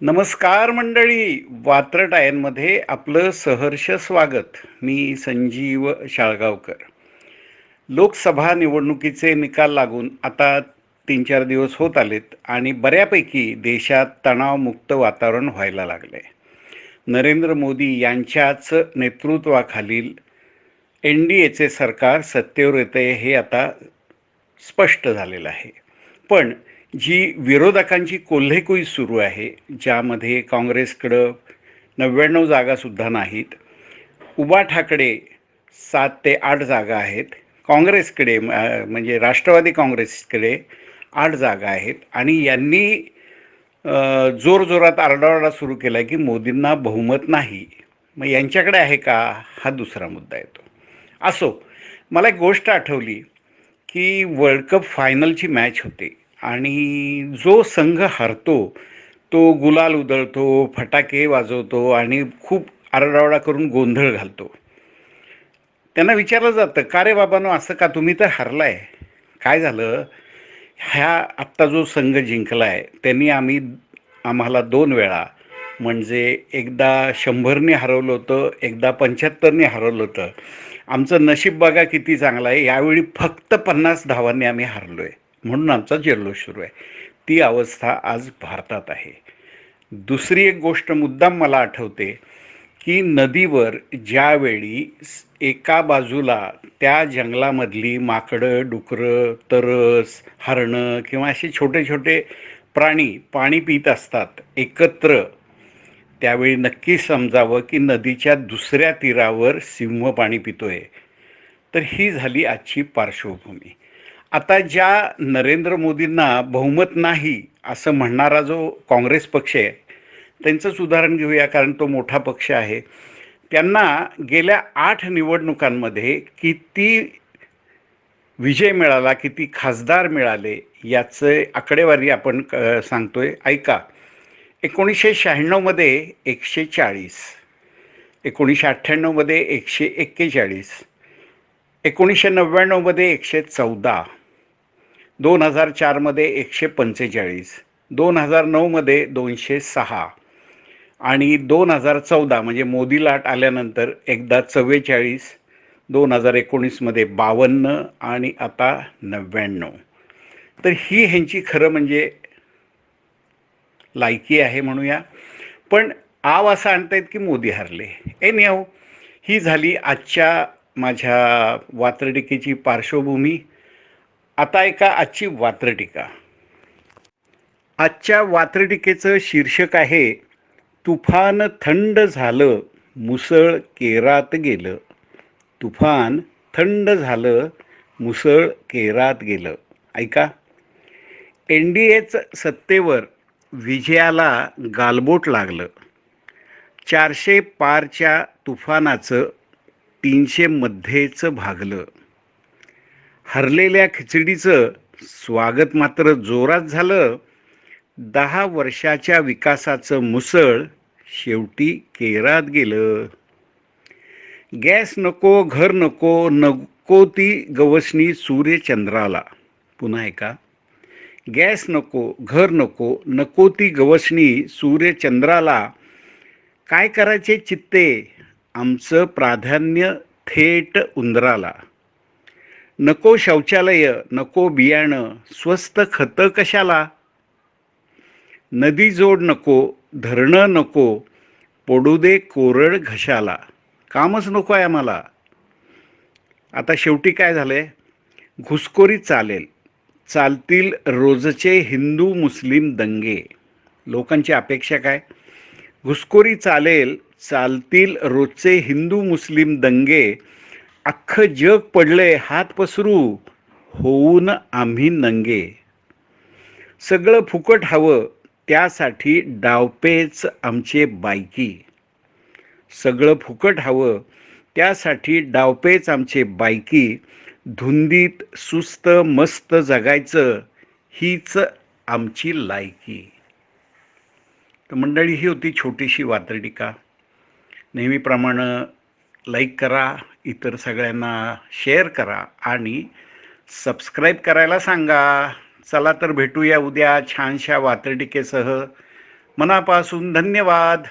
नमस्कार मंडळी वात्रटायांमध्ये आपलं सहर्ष स्वागत. मी संजीव शाळगावकर. लोकसभा निवडणुकीचे निकाल लागून आता तीन चार दिवस होत आलेत आणि बऱ्यापैकी देशात तणावमुक्त वातावरण व्हायला लागले नरेंद्र मोदी यांच्याच नेतृत्वाखालील एन डी एचे सरकार सत्तेवर येते हे आता स्पष्ट झालेलं आहे. पण जी विरोधकांची कोल्हेकुई सुरू आहे ज्यामध्ये काँग्रेसकडं नव्याण्णव जागासुद्धा नाहीत उबा ठाकरे सात ते आठ जागा आहेत काँग्रेसकडे म्हणजे राष्ट्रवादी काँग्रेसकडे आठ जागा आहेत आणि यांनी जोरजोरात आरडाओरडा सुरू केला की मोदींना बहुमत नाही. मग यांच्याकडे आहे का? हा दुसरा मुद्दा येतो. असो मला एक गोष्ट आठवली की वर्ल्ड कप फायनलची मॅच होते. आणि जो संघ हरतो तो गुलाल उधळतो फटाके वाजवतो आणि खूप आरडाओरडा करून गोंधळ घालतो. त्यांना विचारलं जातं का रे बाबांनो असं का? तुम्ही तर हरलाय. काय झालं? ह्या आत्ता जो संघ जिंकला आहे त्यांनी आम्ही आम्हाला दोन वेळा म्हणजे एकदा शंभरने हरवलं होतं एकदा पंच्याहत्तरने हरवलं होतं. आमचं नशीब बघा किती चांगलं आहे. यावेळी फक्त पन्नास धावांनी आम्ही हरलो आहे म्हणून आमचा जल्लोष सुरू आहे. ती अवस्था आज भारतात आहे. दुसरी एक गोष्ट मुद्दाम मला आठवते की नदीवर ज्यावेळी एका बाजूला त्या जंगलामधली माकडं डुकरं तरस हरणं किंवा असे छोटे छोटे प्राणी पाणी पित असतात एकत्र त्यावेळी नक्की समजावं की नदीच्या दुसऱ्या तीरावर सिंह पाणी पितोय. तर ही झाली आजची पार्श्वभूमी. आता ज्या नरेंद्र मोदींना बहुमत नाही असं म्हणणारा जो काँग्रेस पक्ष आहे त्यांचंच उदाहरण घेऊया कारण तो मोठा पक्ष आहे. त्यांना गेल्या आठ निवडणुकांमध्ये किती विजय मिळाला किती खासदार मिळाले याचं आकडेवारी आपण क- सांगतोय. ऐका एकोणीसशे शहाण्णवमध्ये एकशे चाळीस एकोणीसशे अठ्ठ्याण्णवमध्ये एकशे एक्केचाळीस एकोणीसशे नव्याण्णवमध्ये एकशे चौदा दोन हजार चारमध्ये एकशे पंचेचाळीस दोन हजार नऊमध्ये दोनशे सहा आणि दोन हजार चौदा म्हणजे मोदी लाट आल्यानंतर एकदा चव्वेचाळीस दोन हजार एकोणीसमध्ये बावन्न आणि आता नव्याण्णव. तर ही ह्यांची खरं म्हणजे लायकी आहे म्हणूया. पण आव असं आणतायत की मोदी हरले. एन हाऊ ही झाली आजच्या माझ्या वात्रटिकेची पार्श्वभूमी. आता ऐका आजची वात्रटिका. आजच्या वात्रटिकेचं शीर्षक आहे तुफान थंड झालं मुसळ केरात गेलं. तुफान थंड झालं मुसळ केरात गेलं. ऐका. एन डी एच सत्तेवर विजयाला गालबोट लागलं. चारशे पारच्या तुफानाचं तीनशे मध्येचं भागलं. हरलेल्या खिचडीचं स्वागत मात्र जोरात झालं. दहा वर्षाच्या विकासाचं मुसळ शेवटी केरात गेलं. गॅस नको घर नको नको ती गवसणी सूर्यचंद्राला. पुन्हा ऐका गॅस नको घर नको नको ती गवसणी सूर्यचंद्राला. काय करायचे चित्ते? आमचं प्राधान्य थेट उंदराला. नको शौचालय नको बियाणं स्वस्त खतं कशाला? नदी जोड नको धरणं नको पडू दे कोरड घशाला. कामच नको आहे आम्हाला. आता शेवटी काय झालंय? घुसखोरी चालेल. चालतील रोजचे हिंदू मुस्लिम दंगे. लोकांची अपेक्षा काय? घुसखोरी चालेल चालतील रोजचे हिंदू मुस्लिम दंगे. अख्खं जग पडलंय हात पसरू होऊन आम्ही नंगे. सगळं फुकट हवं त्यासाठी डावपेच आमचे बायकी. सगळं फुकट हवं त्यासाठी डावपेच आमचे बायकी. धुंदीत सुस्त मस्त जगायचं हीच आमची लायकी. तर मंडळी ही होती छोटीशी वात्रटिका नेहमीप्रमाणे लाईक करा इतर सगळ्यांना शेअर करा आणि सबस्क्राईब करायला सांगा. चला तर भेटूया उद्या छानशा वात्रटिकेसह. मनापासून धन्यवाद.